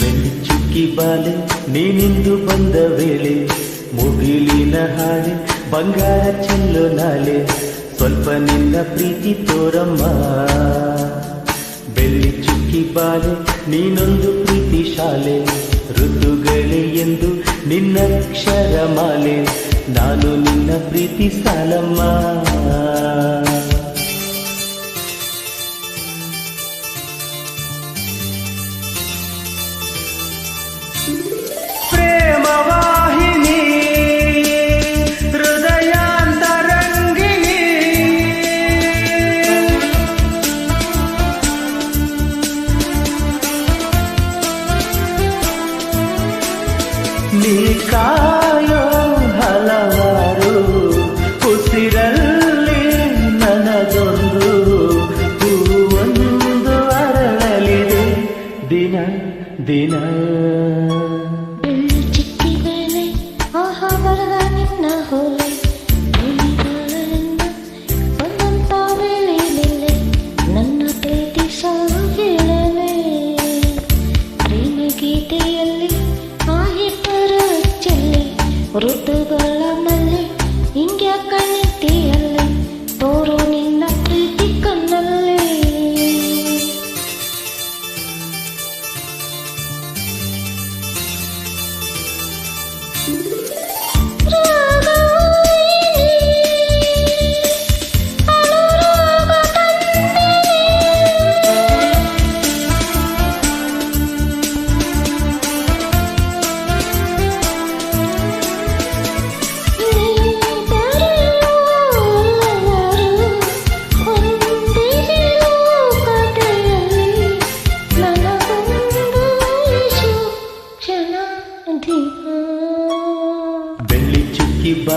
ಬೆಳ್ಳಿ ಚುಕ್ಕಿ ಬಾಲೆ ನೀನಿಂದು ಬಂದ ವೇಳೆ ಮುಗಿಲಿನ ಹಾಳೆ ಬಂಗಾರ ಚೆಲ್ಲು ನಾಳೆ ಸ್ವಲ್ಪ ನಿನ್ನ ಪ್ರೀತಿ ತೋರಮ್ಮ. ಬೆಳ್ಳಿ ಚುಕ್ಕಿ ಬಾಲೆ, ನೀನೊಂದು ಪ್ರೀತಿ ಶಾಲೆ, ಋತುಗಳೇ ಎಂದು ನಿನ್ನ ಅಕ್ಷರ ಮಾಲೆ. ನಾನು ನಿನ್ನ ಪ್ರೀತಿ ಸಾಲಮ್ಮ. ಕಾಯೋ ಹಲವಾರು ಉಸಿರಲ್ಲಿ ನನದೊಂದು ಹೂವೊಂದು ಅರಳಲಿದೆ. ದಿನ ದಿನ.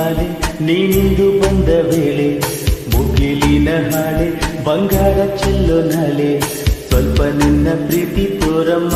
ಬಾಲೆ ನೀನಿಂದು ಬಂದ ವೇಳೆ ಮುಗಿಲಿನ ಹಾಡೆ ಬಂಗಾರ ಚೆಲ್ಲೋ ನಾಳೆ ಸ್ವಲ್ಪ ನಿನ್ನ ಪ್ರೀತಿ ತೋರಮ್ಮ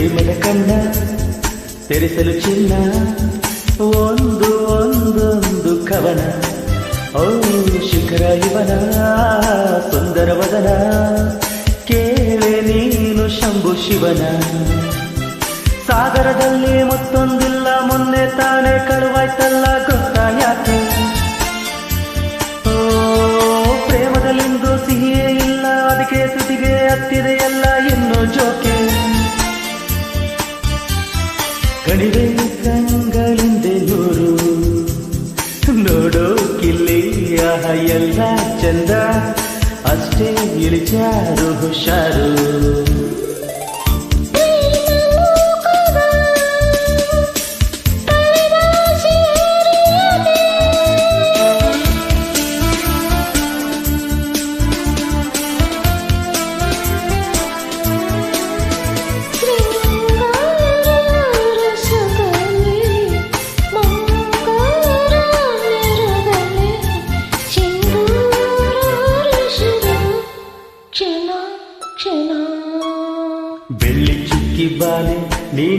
ಪ್ರೇಮದ ಕಣ್ಣ ತೆರೆಸಲು ಚಿನ್ನ. ಒಂದು, ಒಂದೊಂದು ಕವನ. ಓ, ಶಿಖರ ಇವನ ಸುಂದರ ವದನ. ಕೇಳೆ ನೀನು ಶಂಭು ಶಿವನ. ಸಾಗರದಲ್ಲಿ ಮತ್ತೊಂದಿಲ್ಲ, ಮೊನ್ನೆ ತಾನೇ ಕಳುವಾಯ್ತಲ್ಲ ಗೊತ್ತಾ ಯಾಕೆ? ಓ, ಪ್ರೇಮದಲ್ಲಿಂದು ಕಣಿವೆ ಕಂಗಳಿಂದೆ ನೂರು. ನೋಡೋಕಿಲ್ಲಿ ಆಹ ಎಲ್ಲ ಚಂದ. ಅಷ್ಟೇ ಇಳಿಚಾರು ಹುಷಾರು.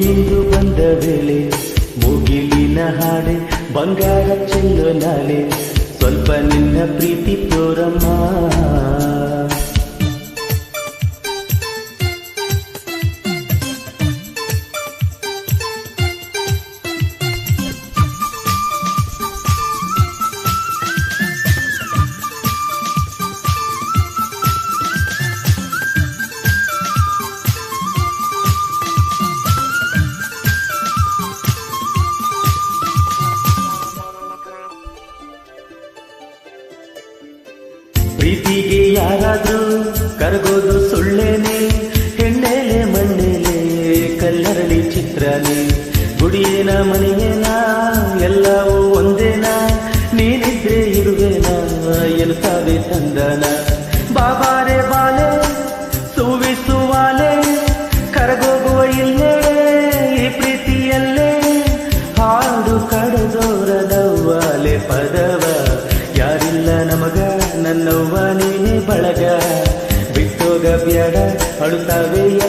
ನೀನಿಂದು ಬಂದ ವೇಳೆ ಮುಗಿಲಿನ ಹಾಡೆ ಬಂಗಾರ ಚೆಲ್ಲೋ ನಾಳೆ ಸ್ವಲ್ಪ ನಿನ್ನ ಪ್ರೀತಿ ತೋರಮ್ಮ. ಯಾರಾದ್ರೂ ಕರಗೋದು ಸುಳ್ಳೇನೆ. ಹೆಣ್ಣೆಲೆ, ಮಣ್ಣೆಲೆ, ಕಲ್ಲರಳಿ ಚಿತ್ರನೇ. ಗುಡಿಯೇನ, ಮನೆಯೇನ, ಎಲ್ಲವೂ ಒಂದೇನಾ. ನೀನಿದ್ರೆ ಇರುವೆನ ಎಲ್ತಾವೆ ತಂದನ. ಬಾಬಾರೆ ಬಾಲೆ ಸುವಿಸುವಾಲೆ ಕರಗೋಗುವ ಇಲ್ಲೇ ಈ ಪ್ರೀತಿಯಲ್ಲೇ. ಹಾಡು ಕಡದೋರ ನವ್ವಾಲೆ ಪದವ vez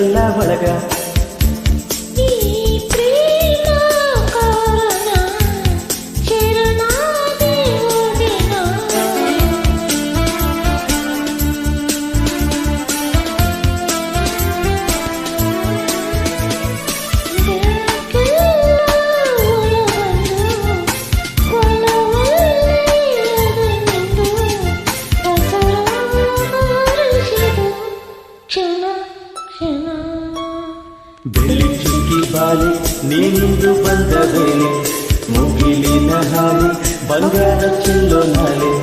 ಚುಕ್ಕಿ ಬಾಲೆ ನೀನಿಂದು ಬಂದ ವೇಳೆ ಮುಗಿಲಿನ ಹಾಲೆ ಬಂಗಾರ ಚೆಲ್ಲೋ ನಾಲೆ